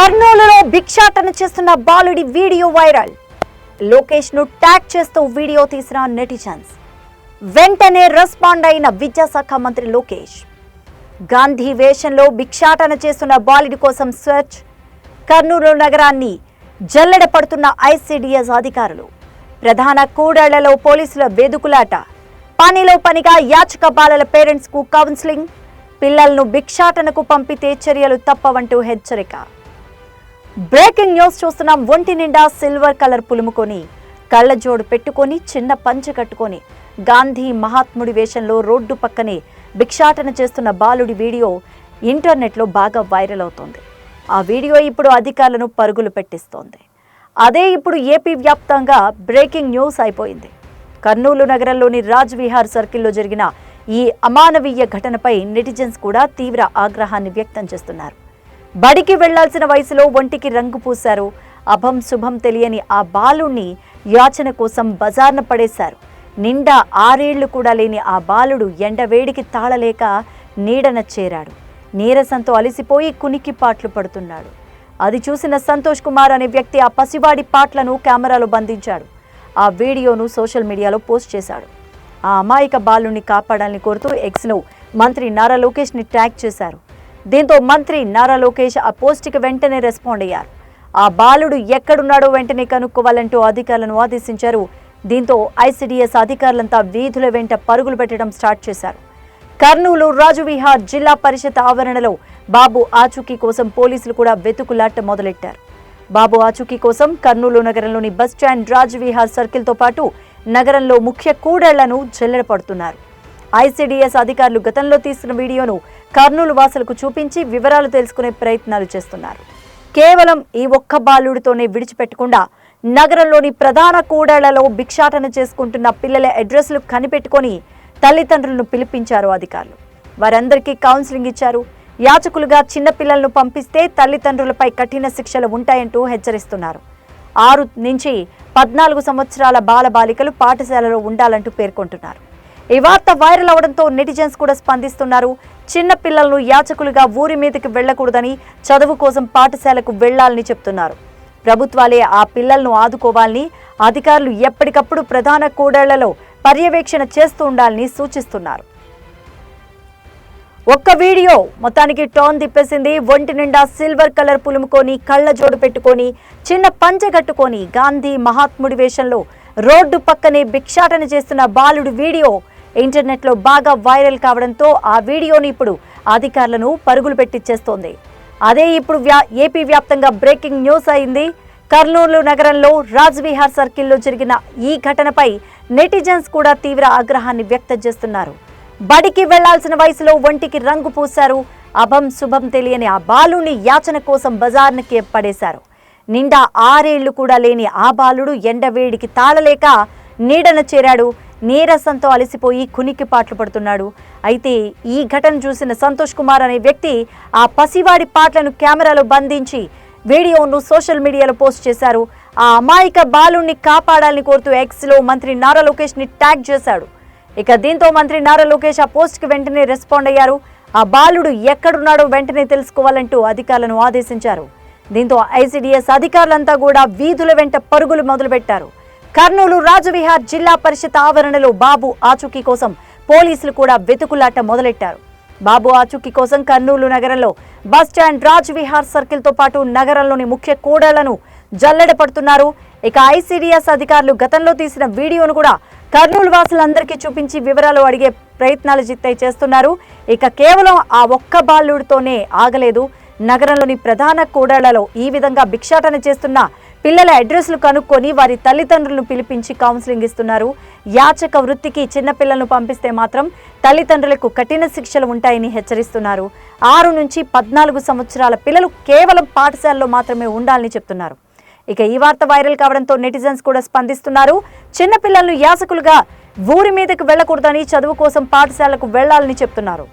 కర్నూలులో భిక్షాటన చేస్తున్న బాలుడి వీడియో వైరల్. లోకేష్ను ట్యాగ్ చేస్తూ వీడియో తీసిన నెటిజన్స్. వెంటనే రెస్పాండ్ అయిన విద్యాశాఖ మంత్రి లోకేష్. గాంధీ వేషంలో భిక్షాటన చేస్తున్న బాలుడి కోసం సెర్చ్. కర్నూలు నగరాన్ని జల్లెడ పడుతున్న ఐసిడిఎస్ అధికారులు. ప్రధాన కూడళ్ళలో పోలీసుల వేదుకులాట. పనిలో పనిగా యాచక బాలల పేరెంట్స్కు కౌన్సిలింగ్. పిల్లలను భిక్షాటనకు పంపితే చర్యలు తప్పవంటూ హెచ్చరిక. బ్రేకింగ్ న్యూస్ చూస్తున్నాం. ఒంటి నిండా సిల్వర్ కలర్ పులుముకొని కళ్ళజోడు పెట్టుకొని చిన్న పంచె కట్టుకొని గాంధీ మహాత్ముడి వేషంలో రోడ్డు పక్కనే భిక్షాటన చేస్తున్న బాలుడి వీడియో ఇంటర్నెట్లో బాగా వైరల్ అవుతోంది. ఆ వీడియో ఇప్పుడు అధికారులను పరుగులు పెట్టిస్తోంది. అదే ఇప్పుడు ఏపీ వ్యాప్తంగా బ్రేకింగ్ న్యూస్ అయిపోయింది. కర్నూలు నగరంలోని రాజ్ విహార్ సర్కిల్లో జరిగిన ఈ అమానవీయ ఘటనపై నెటిజన్స్ కూడా తీవ్ర ఆగ్రహాన్ని వ్యక్తం చేస్తున్నారు. బడికి వెళ్ళాల్సిన వయసులో ఒంటికి రంగు పూశారు. అభం శుభం తెలియని ఆ బాలుణ్ణి యాచన కోసం బజార్న పడేశారు. నిండా ఆరేళ్ళు కూడా లేని ఆ బాలుడు ఎండవేడికి తాళలేక నీడన చేరాడు. నీరసంతో అలసిపోయి కునికి పాట్లు పడుతున్నాడు. అది చూసిన సంతోష్ కుమార్ అనే వ్యక్తి ఆ పసివాడి పాట్లను కెమెరాలో బంధించాడు. ఆ వీడియోను సోషల్ మీడియాలో పోస్ట్ చేశాడు. ఆ అమాయక బాలుని కాపాడాలని కోరుతూ ఎక్స్ను మంత్రి నారా లోకేష్ని ట్యాగ్ చేశారు. దీంతో మంత్రి నారా లోకేష్ ఆ పోస్టుకి వెంటనే రెస్పాండ్ అయ్యారు. ఆ బాలుడు ఎక్కడున్నాడో వెంటనే కనుక్కోవాలంటూ అధికారులను ఆదేశించారు. దీంతో ఐసీడీఎస్ అధికారులంతా వీధుల వెంట పరుగులు పెట్టడం స్టార్ట్ చేశారు. కర్నూలు రాజువిహార్ జిల్లా పరిషత్ ఆవరణలో బాబు ఆచూకీ కోసం పోలీసులు కూడా వెతుకులాట మొదలెట్టారు. బాబు ఆచూకీ కోసం కర్నూలు నగరంలోని బస్ స్టాండ్ రాజవిహార్ సర్కిల్తో పాటు నగరంలో ముఖ్య కూడళ్ళను జల్లెడపడుతున్నారు ఐసీడీఎస్ అధికారులు గతంలో తీసిన వీడియోను కర్నూలు వాసులకు చూపించి వివరాలు తెలుసుకునే ప్రయత్నాలు చేస్తున్నారు. కేవలం ఈ ఒక్క బాలుడితోనే విడిచిపెట్టకుండా నగరంలోని ప్రధాన కూడళ్ళలో భిక్షాటన చేసుకుంటున్న పిల్లల అడ్రస్లు కనిపెట్టుకొని తల్లిదండ్రులను పిలిపించారు అధికారులు. వారందరికీ కౌన్సిలింగ్ ఇచ్చారు. యాచకులుగా చిన్నపిల్లలను పంపిస్తే తల్లిదండ్రులపై కఠిన శిక్షలు ఉంటాయంటూ హెచ్చరిస్తున్నారు. ఆరు నుంచి పద్నాలుగు సంవత్సరాల బాలబాలికలు పాఠశాలలో ఉండాలంటూ పేర్కొంటున్నారు. ఈ వార్త వైరల్ అవడంతో నెటిజన్స్ కూడా స్పందిస్తున్నారు. చిన్న పిల్లలను యాచకులుగా ఊరి మీదకి వెళ్ళకూడదని చదువు కోసం పాఠశాలకు వెళ్ళాలని చెప్తున్నారు. ప్రభుత్వాలే ఆ పిల్లలను ఆదుకోవాలని అధికారులు ఎప్పటికప్పుడు ప్రధాన కూడళ్ళలో పర్యవేక్షణ చేస్తూ ఉండాలని సూచిస్తున్నారు. ఒక్క వీడియో మొత్తానికి టోన్ తిప్పేసింది. ఒంటి నిండా సిల్వర్ కలర్ పులుముకొని కళ్ళ జోడు పెట్టుకొని చిన్న పంచె కట్టుకొని గాంధీ మహాత్ముడి వేషంలో రోడ్డు పక్కనే భిక్షాటన చేస్తున్న బాలుడి వీడియో ఇంటర్నెట్లో బాగా వైరల్ కావడంతో ఆ వీడియోని ఇప్పుడు అధికారులను పరుగులు పెట్టించేస్తోంది అదే ఇప్పుడు వ్యా ఏపీ వ్యాప్తంగా బ్రేకింగ్ న్యూస్ అయింది. కర్నూలు నగరంలో రాజ్విహార్ సర్కిల్లో జరిగిన ఈ ఘటనపై నెటిజన్స్ కూడా తీవ్ర ఆగ్రహాన్ని వ్యక్తం చేస్తున్నారు. బడికి వెళ్ళాల్సిన వయసులో ఒంటికి రంగు పూశారు. అభం శుభం తెలియని ఆ బాలుని యాచన కోసం బజార్నకి పడేశారు. నిండా ఆరేళ్ళు కూడా లేని ఆ బాలుడు ఎండవేడికి తాళలేక నీడన చేరాడు. నీరసంతో అలసిపోయి కునికి పాటలు పడుతున్నాడు. అయితే ఈ ఘటన చూసిన సంతోష్ కుమార్ అనే వ్యక్తి ఆ పసివాడి పాటలను కెమెరాలో బంధించి వీడియోను సోషల్ మీడియాలో పోస్ట్ చేశారు. ఆ అమాయక బాలుణ్ణి కాపాడాలని కోరుతూ ఎక్స్లో మంత్రి నారా లోకేష్ని ట్యాగ్ చేశాడు. ఇక దీంతో మంత్రి నారా లోకేష్ ఆ పోస్ట్కి వెంటనే రెస్పాండ్ అయ్యారు. ఆ బాలుడు ఎక్కడున్నాడో వెంటనే తెలుసుకోవాలంటూ అధికారులను ఆదేశించారు. దీంతో ఐసీడీఎస్ అధికారులంతా కూడా వీధుల వెంట పరుగులు మొదలుపెట్టారు. కర్నూలు రాజవిహార్ జిల్లా పరిషత్ ఆవరణలో బాబు ఆచూకీ కోసం పోలీసులు కూడా వెతుకులాట మొదలెట్టారు. బాబు ఆచూకీ కోసం కర్నూలు నగరంలో బస్ స్టాండ్ రాజ్ విహార్ పాటు నగరంలోని ముఖ్య కూడళ్ళను జల్లెడ పడుతున్నారు. ఇక ఐసీడీఎస్ అధికారులు గతంలో తీసిన వీడియోను కూడా కర్నూలు వాసులందరికీ చూపించి వివరాలు అడిగే ప్రయత్నాలు జిత్తై చేస్తున్నారు. ఇక కేవలం ఆ ఒక్క బాలుడితోనే ఆగలేదు. నగరంలోని ప్రధాన కూడళ్ళలో ఈ విధంగా భిక్షాటన చేస్తున్న పిల్లల అడ్రస్లు కనుక్కొని వారి తల్లిదండ్రులను పిలిపించి కౌన్సిలింగ్ ఇస్తున్నారు. యాచక వృత్తికి చిన్నపిల్లలను పంపిస్తే మాత్రం తల్లిదండ్రులకు కఠిన శిక్షలు ఉంటాయని హెచ్చరిస్తున్నారు. ఆరు నుంచి పద్నాలుగు సంవత్సరాల పిల్లలు కేవలం పాఠశాలలో మాత్రమే ఉండాలని చెప్తున్నారు. ఇక ఈ వార్త వైరల్ కావడంతో నెటిజన్స్ కూడా స్పందిస్తున్నారు. చిన్నపిల్లలను యాసకులుగా ఊరి మీదకు వెళ్ళకూడదని చదువు కోసం పాఠశాలకు వెళ్ళాలని చెప్తున్నారు.